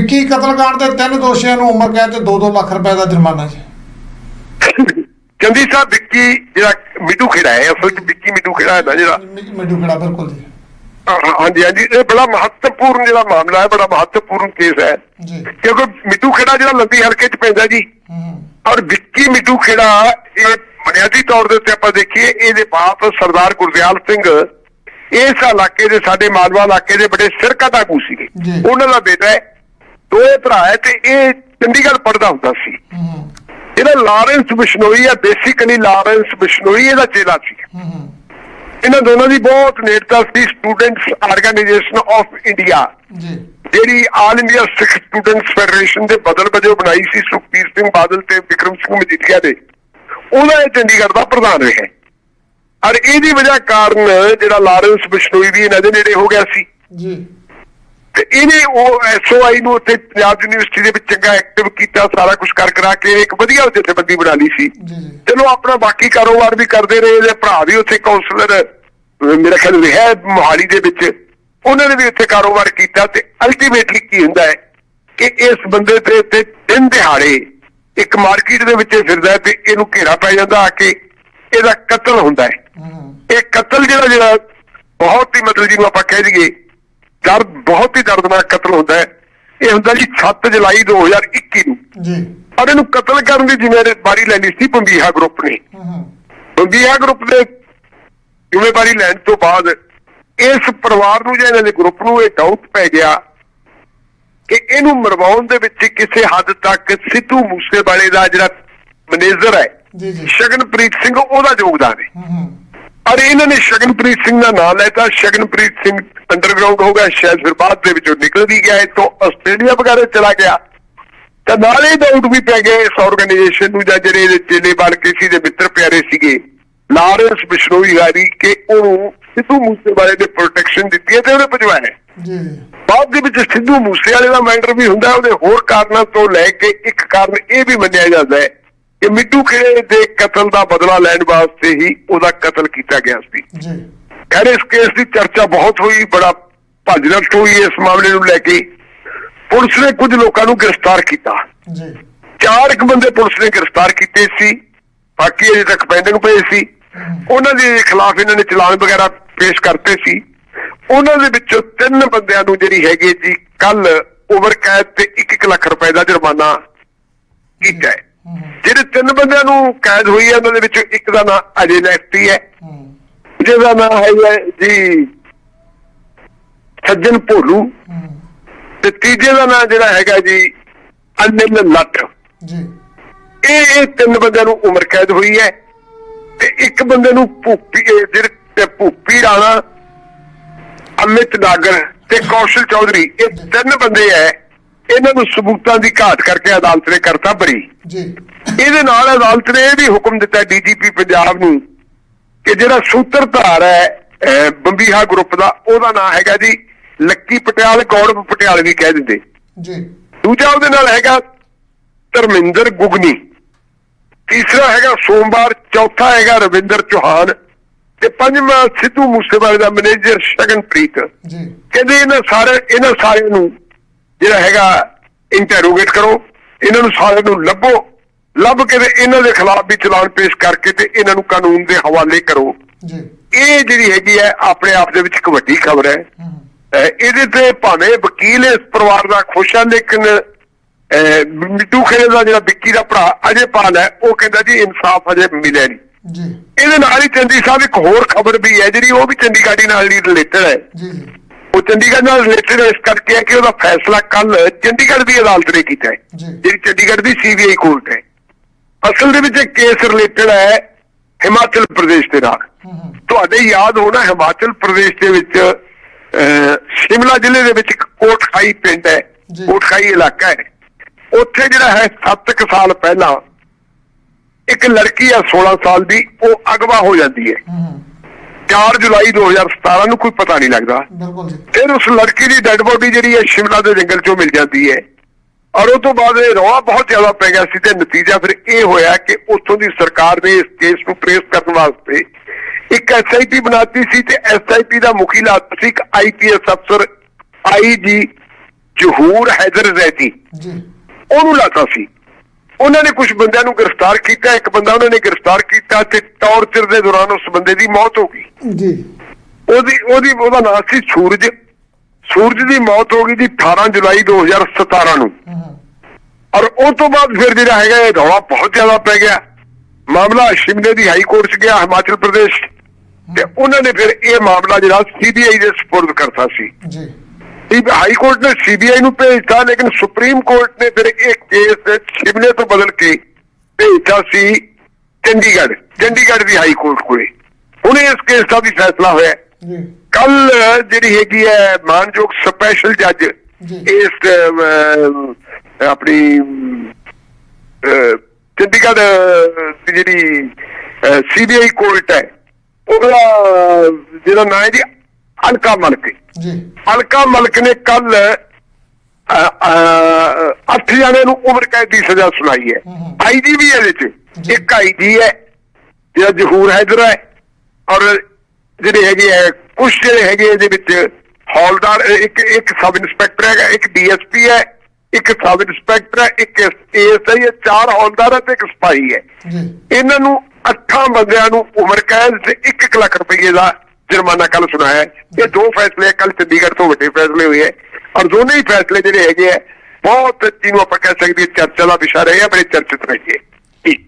ਵਿੱਕੀ ਕਤਲकांड ਦੇ ਤਿੰਨ ਦੋਸ਼ੀਆਂ ਨੂੰ ਉਮਰ ਕੈਦ ਤੇ 2-2 ਲੱਖ ਰੁਪਏ ਦਾ ਜੁਰਮਾਨਾ ਜੀ। ਚੰਦੀ ਸਾਹਿਬ ਵਿੱਕੀ ਜਿਹੜਾ ਮਿੱਟੂ ਖੇੜਾ ਹੈ ਅਸਲ ਚ ਵਿੱਕੀ ਮਿੱਟੂ ਖੇੜਾ ਹੈ ਨਾ ਜਿਹੜਾ? ਮਿੱਡੂ ਕਿਹੜਾ ਬਿਲਕੁਲ ਜੀ। ਹਾਂਜੀ ਹਾਂਜੀ ਇਹ ਬੜਾ ਮਹੱਤਵਪੂਰਨ ਜਿਹੜਾ ਮਾਮਲਾ ਹੈ ਬੜਾ ਮਹੱਤਵਪੂਰਨ ਕੇਸ ਹੈ। ਜੀ। ਕਿਉਂਕਿ ਮਿੱਟੂ ਖੇੜਾ ਜਿਹੜਾ ਲੰਬੀ ਹਲਕੇ ਚ ਪੈਂਦਾ ਜੀ। ਔਰ ਵਿੱਕੀ ਮਿੱਟੂ ਖੇੜਾ ਇਹ ਬੁਨਿਆਦੀ ਤੌਰ ਦੇ ਉੱਤੇ ਆਪਾਂ ਦੇਖੀਏ ਇਹਦੇ ਬਾਪ ਸਰਦਾਰ ਗੁਰਦਿਆਲ ਸਿੰਘ ਇਸ ਇਲਾਕੇ ਦੇ ਸਾਡੇ ਮਾਲਵਾ ਇਲਾਕੇ ਦੇ ਬੜੇ ਸਿਰਕਤ ਆਗੂ ਸੀਗੇ। ਉਹਨਾਂ ਦਾ ਬੇਟਾ ਹੈ ਦੋਏ ਭਰਾ ਹੈ ਤੇ ਇਹ ਚੰਡੀਗੜ੍ਹ ਪੜਦਾ ਹੁੰਦਾ ਸੀ। ਜਿਹੜਾ ਲਾਰੈਂਸ ਬਿਸ਼ਨੋਈ ਆ ਬੇਸਿਕਲੀ ਲਾਰੈਂਸ ਬਿਸ਼ਨੋਈ ਇਹਦਾ ਚੇਲਾ ਸੀ। ਇਹਨਾਂ ਦੋਨਾਂ ਦੀ ਬਹੁਤ ਨੇੜਤਾ ਸੀ ਸਟੂਡੈਂਟਸ ਆਰਗੇਨਾਈਜੇਸ਼ਨ ਆਫ ਇੰਡੀਆ ਜੀ। ਜਿਹੜੀ all India Sikh students federation ਦੇ ਬਦਲ ਵਜੋਂ ਬਣਾਈ ਸੀ ਸੁਖਬੀਰ ਸਿੰਘ ਬਾਦਲ ਤੇ ਵਿਕਰਮ ਸਿੰਘ ਮਜੀਠੀਆ ਦੇ। ਉਹਦਾ ਇਹ ਚੰਡੀਗੜ੍ਹ ਦਾ ਪ੍ਰਧਾਨ ਰਿਹਾ। ਔਰ ਇਹਦੀ ਵਜ੍ਹਾ ਕਾਰਨ ਜਿਹੜਾ ਲਾਰੈਂਸ ਬਿਸ਼ਨੋਈ ਵੀ ਇਹਨਾਂ ਦੇ ਨੇੜੇ ਹੋ ਗਿਆ ਸੀ। ਜੀ। ਤੇ ਇਹਨੇ ਉਹ ਐਸਓਆਈ ਨੂੰ ਉੱਥੇ ਪੰਜਾਬ ਯੂਨੀਵਰਸਿਟੀ ਦੇ ਵਿੱਚ ਚੰਗਾ ਐਕਟਿਵ ਕੀਤਾ ਸਾਰਾ ਕੁਝ ਕਰ ਕਰਾ ਕੇ ਇੱਕ ਵਧੀਆ ਜਥੇਬੰਦੀ ਬਣਾ ਲਈ ਸੀ। ਚਲੋ ਆਪਣਾ ਬਾਕੀ ਕਾਰੋਬਾਰ ਵੀ ਕਰਦੇ ਰਹੇ ਇਹਦੇ ਭਰਾ ਵੀ ਉੱਥੇ ਕਾਉਂਸਲਰ ਮੇਰਾ ਖਿਆਲ ਰਿਹਾ ਹੈ ਮੋਹਾਲੀ ਦੇ ਵਿੱਚ। ਉਹਨਾਂ ਨੇ ਵੀ ਉੱਥੇ ਕਾਰੋਬਾਰ ਕੀਤਾ ਤੇ ਅਲਟੀਮੇਟਲੀ ਕੀ ਹੁੰਦਾ ਹੈ ਕਿ ਇਸ ਬੰਦੇ ਤੇ ਉੱਤੇ ਦਿਨ ਦਿਹਾੜੇ ਇੱਕ ਮਾਰਕੀਟ ਦੇ ਵਿੱਚ ਫਿਰਦਾ ਹੈ ਤੇ ਇਹਨੂੰ ਘੇਰਾ ਪੈ ਜਾਂਦਾ ਆ ਕੇ ਇਹਦਾ ਕਤਲ ਹੁੰਦਾ ਹੈ। ਹੂੰ। ਇਹ ਕਤਲ ਜਿਹੜਾ ਜਿਹੜਾ ਬਹੁਤ ਹੀ ਮਤਲਬ ਜਿਹਨੂੰ ਆਪਾਂ ਕਹਿ ਦਈਏ ਦਰਦ ਬਹੁਤ ਹੀ ਦਰਦਨਾਕ ਕਤਲ ਹੁੰਦਾ ਹੈ। ਇਹ ਹੁੰਦਾ ਜੀ 7 ਜੁਲਾਈ 2021 ਨੂੰ। ਜੀ। ਔਰ ਇਹਨੂੰ ਕਤਲ ਕਰਨ ਦੀ ਜ਼ਿੰਮੇਵਾਰੀ ਲੈਣੀ ਸੀ ਪੰਬੀਹਾ ਗਰੁੱਪ ਨੇ। ਹੂੰ ਬੰਬੀਆ ਗਰੁੱਪ ਦੇ ਜ਼ਿੰਮੇਵਾਰੀ ਲੈਣ ਤੋਂ ਬਾਅਦ ਇਸ ਪਰਿਵਾਰ ਨੂੰ ਜਾਂ ਇਹਨਾਂ ਦੇ ਗਰੁੱਪ ਨੂੰ ਇਹ ਡਾਊਟ ਪੈ ਗਿਆ ਕਿ ਇਹਨੂੰ ਮਰਵਾਉਣ ਦੇ ਵਿੱਚ ਕਿਸੇ ਹੱਦ ਤੱਕ ਸਿੱਧੂ ਮੂਸੇਵਾਲੇ ਦਾ ਜਿਹੜਾ ਮੈਨੇਜਰ ਹੈ ਜੀ ਜੀ। ਸ਼ਗਨਪ੍ਰੀਤ ਸਿੰਘ ਉਹਦਾ ਯੋਗਦਾਨ ਹੈ ਹੂੰ। ਔਰ ਇਹਨਾਂ ਨੇ ਸ਼ਗਨਪ੍ਰੀਤ ਸਿੰਘ ਦਾ ਨਾਮ ਲੈਤਾ। ਸ਼ਗਨਪ੍ਰੀਤ ਸਿੰਘ ਅੰਡਰਗਰਾਉਂਡ ਹੋ ਗਿਆ ਸ਼ਾਇਦ ਫਿਰ ਬਾਅਦ ਦੇ ਵਿੱਚੋਂ ਨਿਕਲ ਵੀ ਗਿਆ ਇੱਥੋਂ ਆਸਟ੍ਰੇਲੀਆ ਵਗੈਰਹ ਚਲਾ ਗਿਆ। ਤਾਂ ਨਾਲੇ ਡਾਊਟ ਵੀ ਪੈ ਗਏ ਇਸ ਆਰਗੇਨਾਈਜੇਸ਼ਨ ਨੂੰ ਜਾਂ ਜਿਹੜੇ ਇਹਦੇ ਚੇਲੇ ਬਣ ਕੇ ਸੀ ਦੇ ਮਿੱਤਰ ਪਿਆਰੇ ਸੀਗੇ ਲਾਰੈਂਸ ਬਿਸ਼ਨੋਈ ਗਾਰੀ ਕਿ ਉਹਨੂੰ ਸਿੱਧੂ ਮੂਸੇਵਾਲੇ ਦੇ ਪ੍ਰੋਟੈਕਸ਼ਨ ਦਿੱਤੀ ਹੈ ਤੇ ਉਹਨੇ ਭਜਵਾਇਆ ਜੀ। ਬਾਅਦ ਦੇ ਵਿੱਚ ਸਿੱਧੂ ਮੂਸੇਵਾਲੇ ਦਾ ਮੈਟਰ ਵੀ ਹੁੰਦਾ ਉਹਦੇ ਹੋਰ ਕਾਰਨਾਂ ਤੋਂ ਲੈ ਕੇ ਇੱਕ ਕਾਰਨ ਇਹ ਵੀ ਮੰਨਿਆ ਜਾਂਦਾ ਹੈ ਕਿ ਮਿੱਟੂ ਖੇੜੇ ਦੇ ਕਤਲ ਦਾ ਬਦਲਾ ਲੈਣ ਵਾਸਤੇ ਹੀ ਉਹਦਾ ਕਤਲ ਕੀਤਾ ਗਿਆ ਸੀ। ਜੀ। ਖੈਰ ਇਸ ਕੇਸ ਦੀ ਚਰਚਾ ਬਹੁਤ ਹੋਈ ਬੜਾ ਭੱਜਨਟ ਹੋਈ ਇਸ ਮਾਮਲੇ ਨੂੰ ਲੈ ਕੇ। ਪੁਲਿਸ ਨੇ ਕੁਝ ਲੋਕਾਂ ਨੂੰ ਗ੍ਰਿਫਤਾਰ ਕੀਤਾ। ਜੀ। ਚਾਰ ਇੱਕ ਬੰਦੇ ਪੁਲਿਸ ਨੇ ਗ੍ਰਿਫਤਾਰ ਕੀਤੇ ਸੀ ਬਾਕੀ ਅਜੇ ਤੱਕ ਪੈਂਡਿੰਗ ਪਏ ਸੀ। ਉਹਨਾਂ ਦੇ ਖਿਲਾਫ ਇਹਨਾਂ ਨੇ ਚਲਾਨ ਵਗੈਰਾ ਪੇਸ਼ ਕਰਤੇ ਸੀ। ਉਹਨਾਂ ਦੇ ਵਿੱਚੋਂ ਤਿੰਨ ਬੰਦਿਆਂ ਨੂੰ ਜਿਹੜੀ ਹੈਗੀ ਜੀ ਕੱਲ ਓਵਰ ਕੈਦ ਤੇ 1 ਲੱਖ ਰੁਪਏ ਦਾ ਜੁਰਮਾਨਾ ਕੀਤਾ ਹੂੰ। ਜਿਹੜੇ ਤਿੰਨ ਬੰਦਿਆਂ ਨੂੰ ਕੈਦ ਹੋਈ ਹੈ ਉਹਨਾਂ ਦੇ ਵਿੱਚੋਂ ਇੱਕ ਦਾ ਨਾਮ ਅਜੇ ਲੈਕਟੀ ਹੈ। ਜਿਹਦਾ ਨਾਮ ਹੈ ਜੀ ਸੱਜਣ ਭੋਲੂ। ਤੇ ਤੀਜੇ ਦਾ ਨਾਮ ਜਿਹੜਾ ਹੈਗਾ ਜੀ ਅਨਿਲ ਲੱਟ। ਜੀ। ਇਹ ਇਹ ਤਿੰਨ ਬੰਦਿਆਂ ਨੂੰ ਉਮਰ ਕੈਦ ਹੋਈ ਹੈ ਤੇ ਇੱਕ ਬੰਦੇ ਨੂੰ ਭੂਪੀ ਜਿਹੜੇ ਭੂਪੀ ਰਾਣਾ ਅਮਿਤ ਨਾਗਰ ਤੇ ਕੌਸ਼ਲ ਚੌਧਰੀ ਇਹ ਤਿੰਨ ਬੰਦੇ ਐ ਇਹਨਾਂ ਨੂੰ ਸਬੂਤਾਂ ਦੀ ਘਾਟ ਕਰਕੇ ਅਦਾਲਤ ਨੇ ਕਰਤਾ ਬਰੀ ਜੀ। ਇਹਦੇ ਨਾਲ ਅਦਾਲਤ ਨੇ ਇਹ ਵੀ ਹੁਕਮ ਦਿੱਤਾ ਡੀਜੀਪੀ ਪੰਜਾਬ ਨੂੰ ਕਿ ਜਿਹੜਾ ਸੂਤਰਧਾਰ ਹੈ ਬੰਬੀਹਾ ਗਰੁੱਪ ਦਾ ਉਹਦਾ ਨਾਮ ਹੈਗਾ ਜੀ ਲੱਕੀ ਪਟਿਆਲ ਗੌਰਵ ਪਟਿਆਲ ਵੀ ਕਹਿ ਦਿੰਦੇ। ਜੀ। ਦੂਜਾ ਉਹਦੇ ਨਾਲ ਹੈਗਾ ਧਰਮਿੰਦਰ ਗੁਗਨੀ। ਤੀਸਰਾ ਹੈਗਾ ਸੋਮਵਾਰ ਚੌਥਾ ਹੈਗਾ ਰਵਿੰਦਰ ਚੌਹਾਨ ਤੇ ਪੰਜਵਾਂ ਸਿੱਧੂ ਮੂਸੇਵਾਲੇ ਦਾ ਮੈਨੇਜਰ ਸ਼ਗਨਪ੍ਰੀਤ। ਜੀ। ਕਹਿੰਦੇ ਇਹਨਾਂ ਸਾਰੇ ਇਹਨਾਂ ਸਾਰਿਆਂ ਨੂੰ ਜਿਹੜਾ ਹੈਗਾ ਇੰਟਰੋਗੇਟ ਕਰੋ ਇਹਨਾਂ ਨੂੰ ਸਾਰਿਆਂ ਨੂੰ ਲੱਭੋ ਲੱਭ ਕੇ ਤੇ ਇਹਨਾਂ ਦੇ ਖਿਲਾਫ ਵੀ ਚਲਾਨ ਪੇਸ਼ ਕਰਕੇ ਤੇ ਇਹਨਾਂ ਨੂੰ ਕਾਨੂੰਨ ਦੇ ਹਵਾਲੇ ਕਰੋ। ਜੀ। ਇਹ ਜਿਹੜੀ ਹੈਗੀ ਹੈ ਆਪਣੇ ਆਪ ਦੇ ਵਿੱਚ ਇੱਕ ਵੱਡੀ ਖਬਰ ਹੈ। ਹੂੰ ਇਹਦੇ ਤੇ ਭਾਵੇਂ ਵਕੀਲ ਇਸ ਪਰਿਵਾਰ ਦਾ ਖੁਸ਼ ਆ ਲੇਕਿਨ ਮਿੱਟੂ ਖੇੜੇ ਦਾ ਜਿਹੜਾ ਵਿੱਕੀ ਦਾ ਭਰਾ ਅਜੇ ਪਾਲ ਹੈ ਉਹ ਕਹਿੰਦਾ ਜੀ ਇਨਸਾਫ ਅਜੇ ਮਿਲਿਆ ਨਹੀਂ। ਜੀ। ਇਹਦੇ ਨਾਲ ਹੀ ਚੰਦੀ ਸਾਹਿਬ ਇੱਕ ਹੋਰ ਖਬਰ ਵੀ ਹੈ ਜਿਹੜੀ ਉਹ ਵੀ ਚੰਡੀਗੜ੍ਹ ਨਾਲ ਹੀ ਰਿਲੇਟਡ ਹੈ। ਜੀ ਜੀ। ਉਹ ਚੰਡੀਗੜ੍ਹ ਨਾਲ ਰਿਲੇਟਡ ਇਸ ਕਰਕੇ ਹੈ ਕਿ ਉਹਦਾ ਫੈਸਲਾ ਕੱਲ ਚੰਡੀਗੜ੍ਹ ਦੀ ਅਦਾਲਤ ਨੇ ਕੀਤਾ ਹੈ। ਜਿਹੜੀ ਚੰਡੀਗੜ੍ਹ ਦੀ ਸੀਬੀਆਈ ਕੋਰਟ ਹੈ। ਅਸਲ ਦੇ ਵਿੱਚ ਇਹ ਕੇਸ ਰਿਲੇਟਡ ਹੈ ਹਿਮਾਚਲ ਪ੍ਰਦੇਸ਼ ਦੇ ਨਾਲ। ਤੁਹਾਡੇ ਯਾਦ ਹੋਣਾ ਹਿਮਾਚਲ ਪ੍ਰਦੇਸ਼ ਦੇ ਵਿੱਚ ਸ਼ਿਮਲਾ ਜ਼ਿਲ੍ਹੇ ਦੇ ਵਿੱਚ ਇੱਕ ਕੋਟਖਾਈ ਪਿੰਡ ਹੈ। ਕੋਟਖਾਈ ਇਲਾਕਾ ਹੈ। ਉੱਥੇ ਜਿਹੜਾ ਹੈ 7 ਸਾਲ ਪਹਿਲਾਂ ਇੱਕ ਲੜਕੀ ਆ 16 ਸਾਲ ਦੀ ਉਹ ਅਗਵਾ ਹੋ ਜਾਂਦੀ ਹੂੰ। 4 ਜੁਲਾਈ 2017 ਨੂੰ ਕੋਈ ਪਤਾ ਨਹੀਂ ਲੱਗਦਾ। ਬਿਲਕੁਲ ਜੀ। ਫਿਰ ਉਸ ਲੜਕੀ ਦੀ ਡੈੱਡ ਬੋਡੀ ਜਿਹੜੀ ਹੈ ਸ਼ਿਮਲਾ ਦੇ ਜੰਗਲ ਚੋਂ ਮਿਲ ਜਾਂਦੀ ਹੈ। ਔਰ ਉਹ ਤੋਂ ਬਾਅਦ ਇਹ ਰੌਲਾ ਬਹੁਤ ਜ਼ਿਆਦਾ ਪੈ ਗਿਆ ਸੀ ਤੇ ਨਤੀਜਾ ਫਿਰ ਇਹ ਹੋਇਆ ਕਿ ਉੱਥੋਂ ਦੀ ਸਰਕਾਰ ਨੇ ਇਸ ਕੇਸ ਨੂੰ ਟ੍ਰੇਸ ਕਰਨ ਵਾਸਤੇ ਇੱਕ ਐਸਆਈਟੀ ਬਣਾਤੀ ਸੀ ਤੇ ਐਸਆਈਟੀ ਦਾ ਮੁਖੀ ਲਾਤਾ ਸੀ ਇੱਕ ਆਈਪੀਐਸ ਅਫਸਰ ਆਈਜੀ ਜਹੂਰ ਹੈਦਰ ਜ਼ੈਦੀ ਜੀ। ਉਹਨੂੰ ਲਾਤਾ ਸੀ। ਉਹਨਾਂ ਨੇ ਕੁਝ ਬੰਦਿਆਂ ਨੂੰ ਗ੍ਰਿਫਤਾਰ ਕੀਤਾ ਇੱਕ ਬੰਦਾ ਉਹਨਾਂ ਨੇ ਗ੍ਰਿਫਤਾਰ ਕੀਤਾ ਤੇ ਟੌਰਚਰ ਦੇ ਦੌਰਾਨ ਉਸ ਬੰਦੇ ਦੀ ਮੌਤ ਹੋ ਗਈ। ਜੀ। ਉਹਦੀ ਉਹਦੀ ਉਹਦਾ ਨਾਮ ਸੀ ਸੂਰਜ। ਸੂਰਜ ਦੀ ਮੌਤ ਹੋ ਗਈ ਜੀ 18 ਜੁਲਾਈ 2017 ਨੂੰ। ਔਰ ਉਹ ਤੋਂ ਬਾਅਦ ਫਿਰ ਜਿਹੜਾ ਹੈਗਾ ਇਹ ਰੌਲਾ ਬਹੁਤ ਜ਼ਿਆਦਾ ਪੈ ਗਿਆ। ਮਾਮਲਾ ਸ਼ਿਮਲੇ ਦੀ ਹਾਈ ਕੋਰਟ 'ਚ ਗਿਆ ਹਿਮਾਚਲ ਪ੍ਰਦੇਸ਼। ਤੇ ਉਹਨਾਂ ਨੇ ਫਿਰ ਇਹ ਮਾਮਲਾ ਜਿਹੜਾ ਸੀਬੀਆਈ ਦੇ ਸਪੁਰਦ ਕਰਤਾ ਸੀ। ਜੀ। ਹਾਈ ਕੋਰਟ ਨੇ ਸੀਬੀਆਈ ਨੂੰ ਭੇਜਤਾ ਲੇਕਿਨ ਸੁਪਰੀਮ ਕੋਰਟ ਨੇ ਫਿਰ ਇਹ ਕੇਸ ਸ਼ਿਮਲੇ ਤੋਂ ਬਦਲ ਕੇ ਭੇਜਤਾ ਸੀ ਚੰਡੀਗੜ੍ਹ ਚੰਡੀਗੜ੍ਹ ਦੀ ਹਾਈ ਕੋਰਟ ਕੋਲੇ। ਹੁਣ ਇਸ ਕੇਸ ਦਾ ਵੀ ਫੈਸਲਾ ਹੋਇਆ। ਜੀ। ਕੱਲ ਜਿਹੜੀ ਹੈਗੀ ਹੈ ਮਾਨਯੋਗ ਸਪੈਸ਼ਲ ਜੱਜ। ਇਸ ਆਪਣੀ ਚੰਡੀਗੜ੍ਹ ਦੀ ਜਿਹੜੀ ਸੀਬੀਆਈ ਕੋਰਟ ਹੈ ਉਹਦਾ ਜਿਹੜਾ ਨਾਂ ਹੈ ਜੀ ਅਲਕਾ ਮਲਕ। ਜੀ। ਅਲਕਾ ਮਲਕ ਨੇ ਕੱਲ ਅੱਠ ਜਣੇ ਨੂੰ ਉਮਰ ਕੈਦ ਦੀ ਸਜ਼ਾ ਸੁਣਾਈ ਹੈ। ਆਈਜੀ ਵੀ ਇਹਦੇ ਚ। ਇੱਕ ਆਈਜੀ ਹੈ ਜਿਹੜਾ ਜਹੂਰ ਹੈਦਰ ਹੈ ਔਰ ਜਿਹੜੇ ਹੈਗੇ ਹੈ ਕੁਝ ਜਿਹੜੇ ਹੈਗੇ ਇਹਦੇ ਵਿੱਚ ਹੌਲਦਾਰ ਇੱਕ ਇੱਕ ਸਬ ਇੰਸਪੈਕਟਰ ਹੈਗਾ ਇੱਕ ਡੀਐਸਪੀ ਹੈ ਇੱਕ ਸਬ ਇੰਸਪੈਕਟਰ ਹੈ ਇੱਕ ਏਐਸਆਈ ਹੈ ਚਾਰ ਹੌਲਦਾਰ ਹੈ ਤੇ ਇੱਕ ਸਿਪਾਹੀ ਹੈ। ਇਹਨਾਂ ਨੂੰ ਅੱਠਾਂ ਬੰਦਿਆਂ ਨੂੰ ਉਮਰ ਕੈਦ ਤੇ 1 ਲੱਖ ਰੁਪਏ ਦਾ ਜੁਰਮਾਨਾ ਕੱਲ ਸੁਣਾਇਆ ਇਹ ਦੋ ਫੈਸਲੇ ਕੱਲ ਚੰਡੀਗੜ੍ਹ ਤੋਂ ਵੱਡੇ ਫੈਸਲੇ ਹੋਏ ਹੈ ਔਰ ਦੋਨੇ ਹੀ ਫੈਸਲੇ ਜਿਹੜੇ ਹੈਗੇ ਆ, ਬਹੁਤ ਜਿਹਨੂੰ ਆਪਾਂ ਕਹਿ ਸਕਦੇ ਚਰਚਾ ਦਾ ਵਿਸ਼ਾ ਰਹੇ ਆ ਬੜੇ ਚਰਚਿਤ ਰਹੇ